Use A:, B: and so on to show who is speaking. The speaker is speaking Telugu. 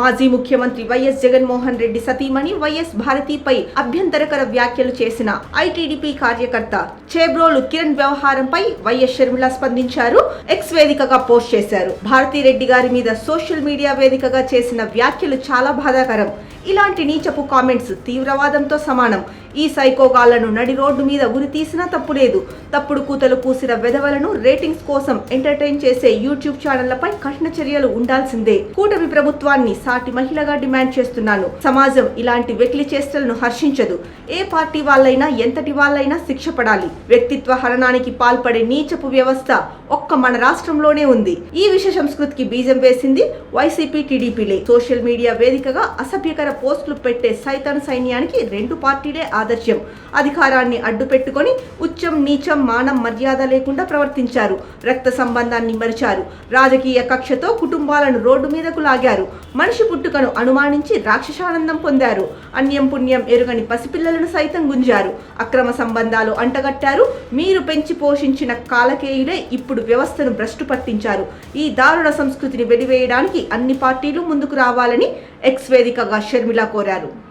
A: మాజీ ముఖ్యమంత్రి వైఎస్ జగన్మోహన్ రెడ్డి సతీమణి వైఎస్ భారతిపై అభ్యంతరకర వ్యాఖ్యలు చేసిన ఐటీడీపీ కార్యకర్త చేబ్రోలు కిరణ్ వ్యవహారంపై వైఎస్ షర్మిల స్పందించారు. ఎక్స్ వేదికగా పోస్ట్ చేశారు. భారతిరెడ్డి గారి మీద సోషల్ మీడియా వేదికగా చేసిన వ్యాఖ్యలు చాలా బాధాకరం. ఇలాంటి నీచపు కామెంట్స్ తీవ్రవాదంతో సమానం. ఈ సైకోగాళ్ళను నడి రోడ్డు మీద ఉరి తీసినా తప్పు లేదు. తప్పుడు కూతలు పూసిన వెధవలను రేటింగ్స్ కోసం ఎంటర్టైన్ చేసే యూట్యూబ్ ఛానళ్ళపై కఠిన చర్యలు ఉండాల్సిందే. కూటమి ప్రభుత్వాన్ని సాటి మహిళగా డిమాండ్ చేస్తున్నాను. సమాజం ఇలాంటి వెకిలి చేష్టలను హర్షించదు. ఏ పార్టీ వాళ్ళైనా ఎంతటి వాళ్ళైనా శిక్ష పడాలి. వ్యక్తిత్వ హరణానికి పాల్పడే నీచపు వ్యవస్థ ఒక్క మన రాష్ట్రంలోనే ఉంది. ఈ విష సంస్కృతికి బీజం వేసింది వైసీపీ టీడీపీలే. సోషల్ మీడియా వేదికగా అసభ్యకర పోస్టులు పెట్టే సైతాన్ సైన్యానికి రెండు పార్టీలే ఆదర్శం. అధికారాన్ని అడ్డు పెట్టుకొని ఉచ్చం నీచం మానం మర్యాద లేకుండా ప్రవర్తించారు. రక్త సంబంధాన్ని మరిచారు. రాజకీయ కక్షతో కుటుంబాలను రోడ్డు మీదకు లాగారు. మనిషి మనిషి పుట్టుకను అనుమానించి రాక్షసానందం పొందారు. అన్యం పుణ్యం ఎరుగని పసిపిల్లలను సైతం గుంజారు. అక్రమ సంబంధాలు అంటగట్టారు. మీరు పెంచి పోషించిన కాలకేయులే ఇప్పుడు వ్యవస్థను భ్రష్టు పట్టించారు. ఈ దారుణ సంస్కృతిని వెలివేయడానికి అన్ని పార్టీలు ముందుకు రావాలని ఎక్స్ వేదికగా షర్మిల కోరారు.